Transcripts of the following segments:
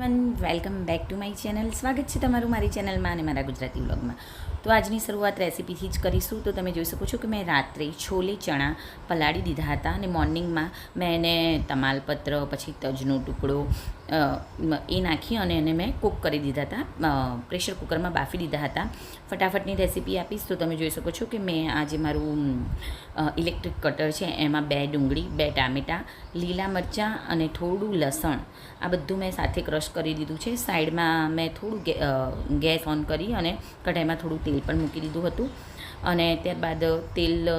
One welcome back to my channel સ્વાગત છે તમારું મારી ચેનલમાં અને મારા ગુજરાતી વ્લોગમાં તો આજની શરૂઆત રેસીપીથી જ કરીશું. તો તમે જોઈ શકો છો કે મેં રાત્રે છોલે, ચણા પલાળી દીધા હતા અને મોર્નિંગમાં મેં એને તમાલપત્ર, પછી તજનો ટુકડો એ નાખી અને એને મેં કૂક કરી દીધા હતા. પ્રેશર કુકરમાં બાફી દીધા હતા. ફટાફટની રેસીપી આપીશ તો તમે જોઈ શકો છો કે મેં આજે મારું ઇલેક્ટ્રિક કટર છે એમાં બે ડુંગળી, બે ટામેટાં, લીલા મરચાં અને થોડું લસણ. આ બધું મેં સાથે ક્રશ કરી દીધું છે. સાઈડમાં મેં થોડું ગેસ ઓન કરી અને કઢાઈમાં થોડું તેલ પણ મૂકી દીધું હતું. અને ત્યારબાદ તેલ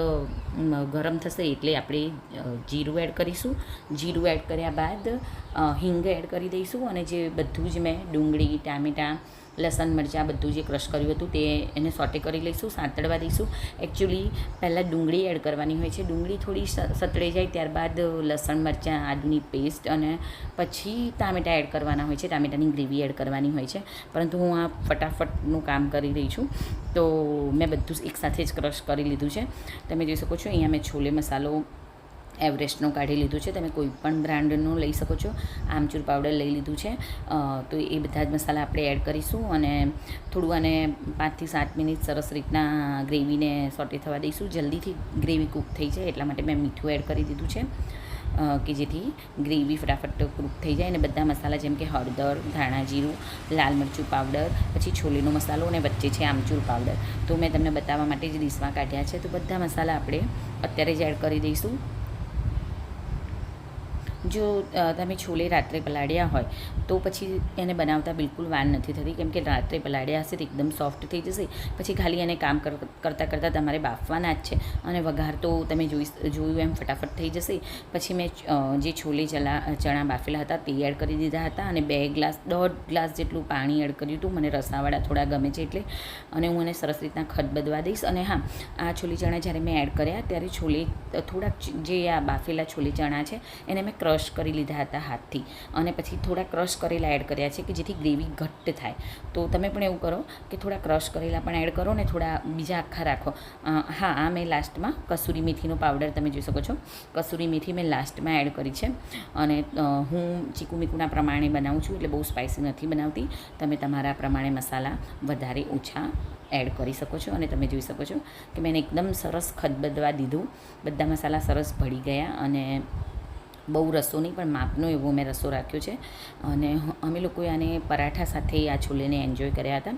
ગરમ થશે એટલે આપણે જીરું એડ કરીશું. જીરું એડ કર્યા બાદ હિંગ એડ કરી દઈશું અને જે બધું જ મેં ડુંગળી, ટામેટાં લસણ, મરચાં બધું જે ક્રશ કર્યું હતું તે એને સોટે કરી લઈશું, સાંતળવા દઈશું. એકચ્યુઅલી પહેલાં ડુંગળી એડ કરવાની હોય છે. ડુંગળી થોડી સતળે જાય ત્યારબાદ લસણ, મરચાં, આદુની પેસ્ટ અને પછી ટામેટાં એડ કરવાના હોય છે. ટામેટાની ગ્રેવી એડ કરવાની હોય છે. પરંતુ હું આ ફટાફટનું કામ કરી રહી છું. તો મેં બધું એકસાથે જ ક્રશ કરી લીધું છે. તમે જોઈ શકો છો, અહીંયા મેં છોલે મસાલો એવરેસ્ટનો કાઢી લીધું છે. તમે કોઈ પણ બ્રાન્ડનું લઈ શકો છો. આમચૂર પાવડર લઈ લીધું છે. તો એ બધા જ મસાલા આપણે એડ કરીશું અને થોડું આને પાંચથી સાત મિનિટ સરસ રીતના ગ્રેવીને સોટે થવા દઈશું. જલ્દીથી ગ્રેવી કૂક થઈ જાય એટલા માટે મેં મીઠું એડ કરી દીધું છે. કે જેથી ગ્રેવી ફટાફટ કૂક થઈ જાય અને બધા મસાલા જેમ કે હળદર, ધાણા જીરું, લાલ મરચું પાવડર, પછી છોલીનો મસાલો અને વચ્ચે છે આમચૂર પાવડર. તો મેં તમને બતાવવા માટે જ ડીશમાં કાઢ્યા છે. તો બધા મસાલા આપણે અત્યારે જ એડ કરી દઈશું. જો તમે છોલે રાત્રે પલાળ્યા હોય, તો પછી એને બનાવતા બિલકુલ વાન નથી થતી. કેમ કે રાત્રે પલાળ્યા હશે તો એકદમ સોફ્ટ થઈ જશે. પછી ખાલી એને કામ કર- કરતાં કરતાં તમારે બાફવાના જ છે. અને વઘાર તો તમે જોઈ જોયું એમ ફટાફટ થઈ જશે. પછી મેં જે છોલે ચલા ચણા બાફેલા હતા તે એડ કરી દીધા હતા. અને બે ગ્લાસ, દોઢ ગ્લાસ જેટલું પાણી એડ કર્યું હતું. મને રસાવાળા થોડા ગમે છે એટલે. અને હું એને સરસ રીતના ખદબદવા દઈશ. અને હા, આ છોલી ચણા જ્યારે મેં એડ કર્યા, ત્યારે છોલે થોડાક જે આ બાફેલા છોલી ચણા છે, એને મેં ક્રશ કરી લીધા હતા હાથથી. અને પછી થોડા ક્રશ કરેલા એડ કર્યા છે કે જેથી ગ્રેવી ઘટ્ટ થાય. તો તમે પણ એવું કરો કે થોડા ક્રશ કરેલા પણ એડ કરો ને થોડા બીજા આખા રાખો. હા, આ મેં લાસ્ટમાં કસૂરી મેથીનો પાવડર તમે જોઈ શકો છો. કસૂરી મેથી મેં લાસ્ટમાં એડ કરી છે. અને હું ચીકુ મીકુના પ્રમાણે બનાવું છું એટલે બહુ સ્પાઇસી નથી બનાવતી. તમે તમારા પ્રમાણે મસાલા વધારે ઓછા એડ કરી શકો છો. અને તમે જોઈ શકો છો કે મેં એકદમ સરસ ખદબદવા દીધું. બધા મસાલા સરસ ભળી ગયા અને બહુ રસો નહીં, પણ માપનો એવો મેં રસો રાખ્યો છે. અને અમે લોકોએ આને પરાઠા સાથે આ છોલેને એન્જોય કર્યા હતા.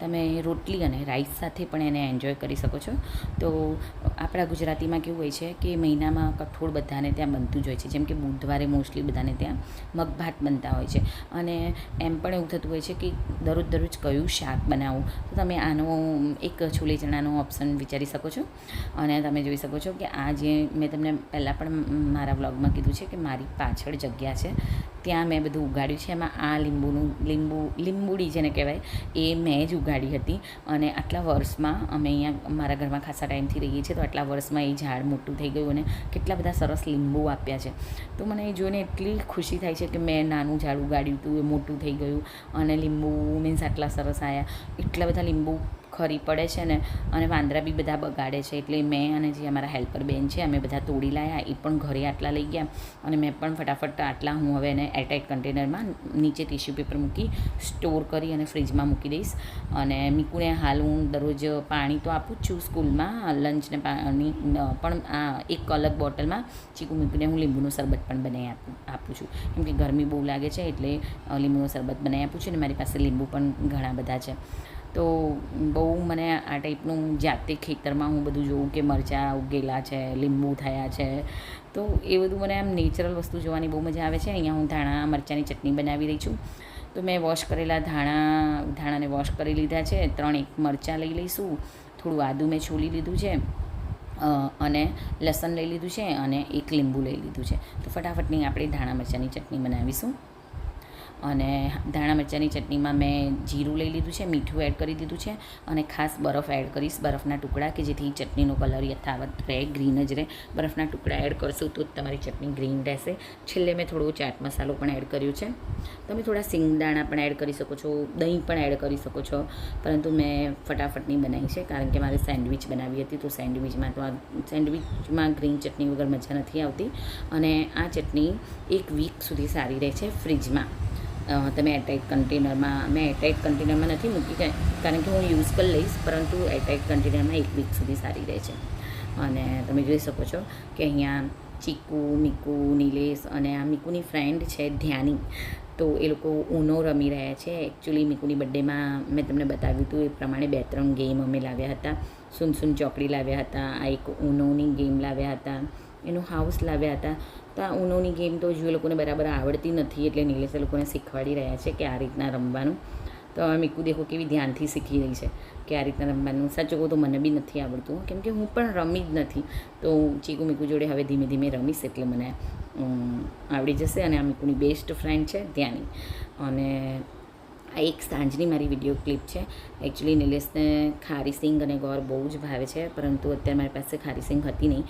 તમે રોટલી અને રાઈસ સાથે પણ એને એન્જોય કરી શકો છો. તો આપણા ગુજરાતીમાં કેવું હોય છે કે મહિનામાં કઠોળ બધાને ત્યાં બનતું જ હોય છે. જેમ કે બુધવારે મોસ્ટલી બધાને ત્યાં મગભાત બનતા હોય છે. અને એમ પણ એવું થતું હોય છે કે દરરોજ દરરોજ કયું શાક બનાવવું તો તમે આનો એક છોલે ચણાનો ઓપ્શન વિચારી શકો છો. અને તમે જોઈ શકો છો કે આ જે મેં તમને પહેલાં પણ મારા વ્લોગમાં કીધું છે કે મારી પાછળ જગ્યા છે. ત્યાં મેં બધું ઉગાડ્યું છે. એમાં આ લીંબુનું, લીંબુ, લીંબુડી જેને કહેવાય, એ મેં જ ઉગાડી હતી. અને આટલા વર્ષમાં અમે અહીંયા મારા ઘરમાં ખાસા ટાઈમથી રહીએ છીએ, તો આટલા વર્ષમાં એ ઝાડ મોટું થઈ ગયું અને કેટલા બધા સરસ લીંબુ આપ્યા છે. તો મને એ જોઈને એટલી ખુશી થાય છે કે મેં નાનું ઝાડ ઉગાડ્યું હતું એ મોટું થઈ ગયું અને લીંબુ મીન્સ આટલા સરસ આવ્યા એટલા બધા લીંબુ ખરી પડે છે ને, અને વાંદરા બી બધા બગાડે છે. એટલે મેં અને જે અમારા હેલ્પર બેન છે, અમે બધા તોડી લાયા, એ પણ ઘરે આટલા લઈ ગયા. અને મેં પણ ફટાફટ આટલા હું હવે એને એરટાઇટ કન્ટેનરમાં નીચે ટિશ્યુ પેપર મૂકી સ્ટોર કરી અને ફ્રીજમાં મૂકી દઈશ. અને મીકુને હાલ હું દરરોજ પાણી તો આપું જ છું સ્કૂલમાં લંચને પાણી પણ આ એક અલગ બોટલમાં ચીકુ મીકુને હું લીંબુનું શરબત પણ બનાવી આપું આપું છું. કેમ કે ગરમી બહુ લાગે છે, એટલે લીંબુનું શરબત બનાવી આપું છું અને મારી પાસે લીંબુ પણ ઘણા બધા છે. તો બહુ મને આ ટાઈપનું જાતે ખેતરમાં હું બધું જોઉં કે મરચાં ઉગેલા છે, લીંબુ થયા છે, તો એ બધું મને આમ નેચરલ વસ્તુ જોવાની બહુ મજા આવે છે. અહીંયા હું ધાણા, મરચાંની ચટણી બનાવી રહી છું. તો મેં વોશ કરેલા ધાણા, ધાણાને વોશ કરી લીધા છે. ત્રણ એક મરચાં લઈ લઈશું. થોડું આદું મેં છોલી લીધું છે. અને લસણ લઈ લીધું છે અને એક લીંબુ લઈ લીધું છે. તો ફટાફટની આપણે ધાણા, મરચાંની ચટણી બનાવીશું. અને ધાણા મરચાંની ચટણીમાં મેં જીરું લઈ લીધું છે, મીઠું એડ કરી દીધું છે અને ખાસ બરફ એડ કરીશ, બરફના ટુકડા કે જેથી ચટણીનો કલર યથાવત રહે ગ્રીન જ રહે. બરફના ટુકડા એડ કરશું તો તમારી ચટણી ગ્રીન રહેશે. છેલ્લે મેં થોડો ચાટ મસાલો પણ એડ કર્યો છે. તમે થોડા સિંગદાણા પણ એડ કરી શકો છો, દહીં પણ એડ કરી શકો છો, પરંતુ મેં ફટાફટની બનાવી છે, કારણ કે મારે સેન્ડવિચ બનાવી હતી તો સેન્ડવિચમાં તો આ સેન્ડવિચમાં ગ્રીન ચટણી વગર મજા નથી આવતી. અને આ ચટણી એક વીક સુધી સારી રહે છે ફ્રીજમાં. તમે એરટાઇટ કન્ટેનરમાં મેં એરટાઇટ કન્ટેનરમાં નથી મૂકી કારણ કે હું યુઝ પણ લઈશ, પરંતુ એરટાઇટ કન્ટેનરમાં એક વીક સુધી સારી રહે છે. અને તમે જોઈ શકો છો કે અહીંયા ચીકુ, મીકુ, નિલેશ અને આ મીકુની ફ્રેન્ડ છે ધ્યાની. તો એ લોકો ઉનો રમી રહ્યા છે. એકચ્યુઅલી મીકુની બર્થડેમાં મેં તમને બતાવ્યું હતું, એ પ્રમાણે બે ત્રણ ગેમ અમે લાવ્યા હતા. સુન સુન ચોકડી લાવ્યા હતા, આ એક ઉનોની ગેમ લાવ્યા હતા. એનું હાઉસ લાવ્યા હતા. તો આ ઉનોની ગેમ તો જો લોકોને બરાબર આવડતી નથી, એટલે નિલેશ લોકોને શીખવાડી રહ્યા છે કે આ રીતના રમવાનું. તો હવે મીકુ દેખો કેવી ધ્યાનથી શીખી રહી છે કે આ રીતના રમવાનું. સાચું કહું તો મને બી નથી આવડતું, કેમ કે હું પણ રમી જ નથી. તો ચીકુ મીકુ જોડે હવે ધીમે ધીમે રમીશ એટલે મને આવડી જશે અને આ મીકુની બેસ્ટ ફ્રેન્ડ છે ત્યાંની અને આ એક સાંજની મારી વીડિયો ક્લિપ છે. એકચ્યુઅલી નિલેશને ખારી સિંગ અને ગોર બહુ જ ભાવે છે, પરંતુ અત્યારે મારી પાસે ખારી સિંગ હતી નહીં.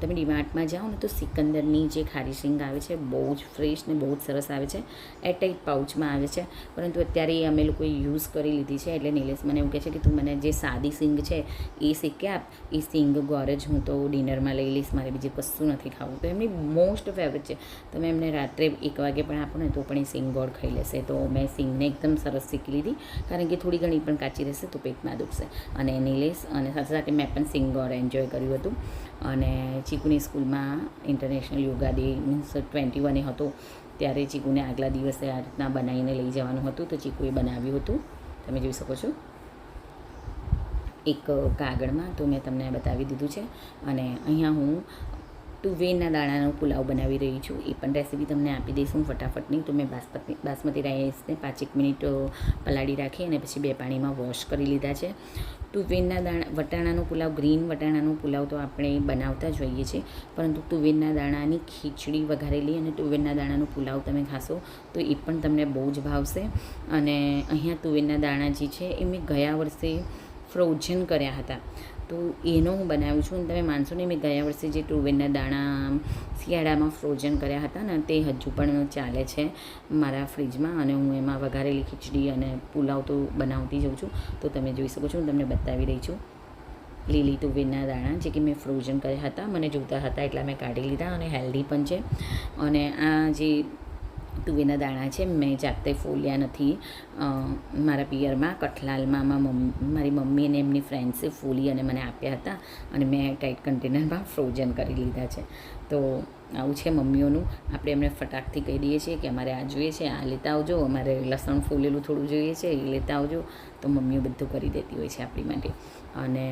તમે ડીમાર્ટમાં જાઓ ને તો સિકંદરની જે ખારી સિંગ આવે છે, બહુ જ ફ્રેશ ને બહુ જ સરસ આવે છે. એરટાઇટ પાઉચમાં આવે છે. પરંતુ અત્યારે અમે લોકોએ યુઝ કરી લીધી છે, એટલે નિલેશ મને એવું કહે છે કે તું મને જે સાદી સિંગ છે, એ શીખી આપ. એ સિંગ ગોર જ હું તો ડિનરમાં લઈ લઈશ, મારે બીજું કશું નથી ખાવું. તો એમની મોસ્ટ ફેવરેટ છે. તમે એમને રાત્રે એક વાગે પણ આપો ને તો પણ એ સિંગ ગોળ ખાઈ લેશે. તો મેં સિંગને એકદમ સરસ શીખી લીધી. કારણ કે થોડી ઘણી પણ કાચી રહેશે તો પેટમાં દુખશે. અને નિલેશ અને સાથે સાથે મેં પણ સિંગ ગોળ એન્જોય કર્યું હતું. અને ચીકુની સ્કૂલમાં international yoga day means twenty વને હતો. ત્યારે ચીકુને આગલા દિવસે આ રીતના બનાવીને લઈ જવાનું હતું. તો ચીકુએ બનાવ્યું હતું. તમે જોઈ શકો છો. એક કાગળમાં તો મેં તમને બતાવી દીધું છે. અને અહીંયા હું તુવેરના દાણાનો પુલાવ બનાવી રહી છું. એ પણ રેસીપી તમને આપી દઈશું ફટાફટની તો મેં બાસમતી બાસમતી રાઈસને પાંચેક મિનિટ પલાળી રાખી અને પછી બે પાણીમાં વોશ કરી લીધા છે. તુવેરના દાણા, વટાણાનો પુલાવ ગ્રીન વટાણાનો પુલાવ તો આપણે બનાવતા જ છે પરંતુ તુવેરના દાણાની ખીચડી વઘારેલી અને તુવેરના દાણાનો પુલાવ તમે ખાશો તો એ પણ તમને બહુ જ ભાવશે. અને અહીંયા તુવેરના દાણા જે છે એ મેં ગયા વર્ષે ફ્રોઝન કર્યા હતા. તો એનો હું બનાવું છું. તમે માનશો નહીં, મેં ગયા વર્ષે જે તુવેરના દાણા શિયાળામાં ફ્રોઝન કર્યા હતા ને, તે હજુ પણ ચાલે છે મારા ફ્રીજમાં અને હું એમાં વઘારેલી ખીચડી અને પુલાવ તો બનાવતી જઉં છું. તો તમે જોઈ શકો છો, હું તમને બતાવી રહી છું. લીલી તુવેરના દાણા, જે કે મેં ફ્રોઝન કર્યા હતા, મને જોતા હતા, એટલા મેં કાઢી લીધા અને હેલ્ધી પણ છે. અને આ જે તુવેરના દાણા છે, મેં જાતે ફોલ્યા નથી. મારા પિયરમાં, કઠલાલમાં મારી મમ્મી અને એમની ફ્રેન્ડ્સે ફોલી અને મને આપ્યા હતા અને મેં ટાઈટ કન્ટેનરમાં ફ્રોઝન કરી લીધા છે. તો આવું છે મમ્મીઓનું. આપણે એમને ફટાકથી કહી દઈએ છીએ કે અમારે આ જોઈએ છે, આ લેતા આવજો, અમારે લસણ ફોલેલું થોડું જોઈએ છે, એ લેતા આવજો. તો મમ્મીઓ બધું કરી દેતી હોય છે આપણી માટે. અને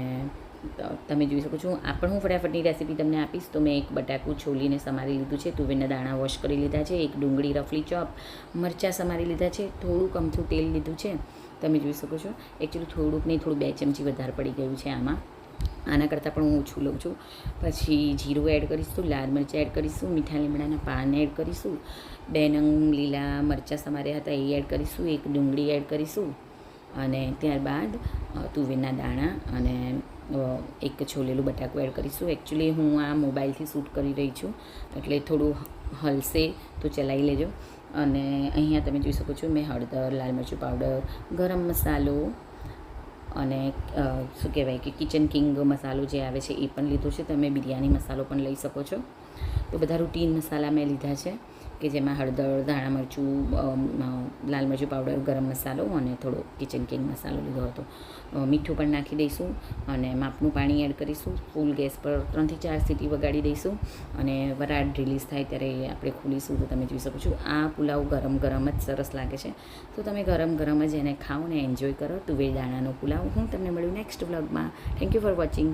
તમે જોઈ શકો છો. આ પણ હું ફટાફટની રેસીપી તમને આપીશ. તો મેં એક બટાકું છોલીને સમારી લીધું છે. તુવેરના દાણા વોશ કરી લીધા છે. એક ડુંગળી રફલી ચોપ મરચાં સમારી લીધા છે. થોડુંક અમથું તેલ લીધું છે. તમે જોઈ શકો છો. એકચ્યુઅલી થોડુંક નહીં, થોડું બે ચમચી વધારે પડી ગયું છે આમાં. આના કરતાં પણ હું ઓછું લઉં છું. પછી જીરું એડ કરીશું લાલ મરચાં એડ કરીશું. મીઠા લીમડાના પાન એડ કરીશું. બે નંગ લીલા મરચાં સમાર્યા હતા એ એડ કરીશું. એક ડુંગળી એડ કરીશું. અને ત્યારબાદ તુવેરના દાણા અને એક છોલેલું બટાકું એડ કરીશું. એકચ્યુઅલી હું આ મોબાઈલથી શૂટ કરી રહી છું, એટલે થોડું હલશે તો ચલાવી લેજો. અને અહીંયા તમે જોઈ શકો છો, મેં હળદર, લાલ મરચું પાવડર, ગરમ મસાલો અને શું કહેવાય કે કિચન કિંગ મસાલો જે આવે છે એ પણ લીધો છે. તમે બિરયાની મસાલો પણ લઈ શકો છો. તો બધા રૂટીન મસાલા મેં લીધા છે. કે જેમાં હળદર, ધાણા મરચું લાલ મરચું પાવડર ગરમ મસાલો અને થોડો કિચન કિંગ મસાલો લીધો હતો. મીઠું પણ નાખી દઈશું અને માપનું પાણી એડ કરીશું. ફૂલ ગેસ પર ત્રણથી ચાર સીટી વગાડી દઈશું અને વરાળ રિલીઝ થાય ત્યારે આપણે ખોલીશું. તો તમે જોઈ શકો છો, આ પુલાવ ગરમ ગરમ જ સરસ લાગે છે. તો તમે ગરમ ગરમ જ એને ખાઓ ને એન્જોય કરો તુવેર દાણાનો પુલાવ. હું તમને મળ્યું નેક્સ્ટ વ્લોગમાં થેન્ક યુ ફોર વોચિંગ